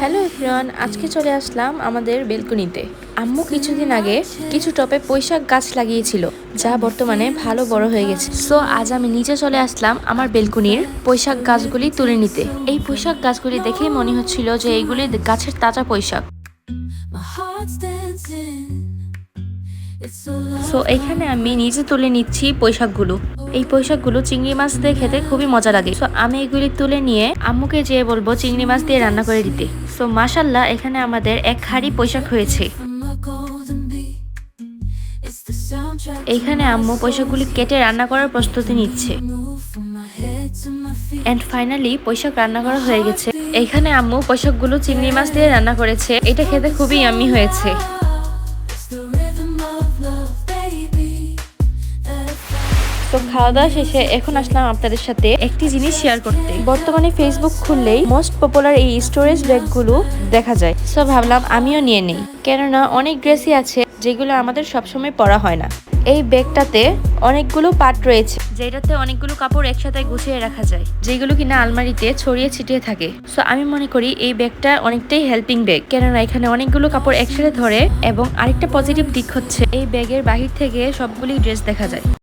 Hello everyone, আজকে চলে আসলাম আমাদের বেলকনিতে। আম্মু কিছুদিন আগে কিছু টপে পৈশাক গাছ লাগিয়েছিল, যা বর্তমানে ভালো বড় হয়ে গেছে। সো আজ আমি নিচে চলে আসলাম আমার বেলকনির পৈশাক গাছগুলি তুলে নিতে। এই পৈশাক গাছগুলি দেখেই মনে হচ্ছিল যে এইগুলি গাছের তাজা পৈশাক. সো এখানে আমি নিজে তুলে নিচ্ছি পৈশাকগুলো। এই পৈশাকগুলো চিংড়ি মাছ দিয়ে খেতে খুবই মজা লাগে। সো আমি এগুলি তুলে নিয়ে আম্মুকে যেয়ে বলব চিংড়ি মাছ দিয়ে রান্না করে দিতে। সো মাশাল্লাহ এখানে আমাদের এক হাড়ি পৈশাক হয়েছে. এইখানে আম্মু পৈশাকগুলি কেটে রান্না করার প্রস্তুতি নিচ্ছে. এন্ড ফাইনালি পৈশাক রান্না করা হয়ে গেছে। এইখানে আম্মু পৈশাকগুলো চিংড়ি মাছ দিয়ে রান্না করেছে। এটা খেতে খুবই ইয়াম্মি হয়েছে। তো খাওয়া দাওয়া শেষে এখন আসলাম আপনাদের সাথে একটি জিনিস শেয়ার করতে। বর্তমানে ফেসবুক খুললেই মোস্ট পপুলার এই স্টোরেজ ব্যাগগুলো দেখা যায়। সো ভাবলাম আমিও নিয়ে নেই। কেননা অনেক ড্রেসই আছে, যেগুলো আমাদের সবসময় পরা হয় না। এই ব্যাগটাতে অনেকগুলো পার্ট রয়েছে, যেটাতে অনেকগুলো কাপড় একসাথে গুছিয়ে রাখা যায়, যেগুলো কিনা আলমারিতে ছড়িয়ে ছিটিয়ে থাকে। সো আমি মনে করি এই ব্যাগটা অনেকটাই হেল্পিং ব্যাগ কেননা এখানে অনেকগুলো কাপড় একসাথে ধরে এবং আরেকটা পজিটিভ দিক হচ্ছে, এই ব্যাগের বাহির থেকে সবগুলি ড্রেস দেখা যায়।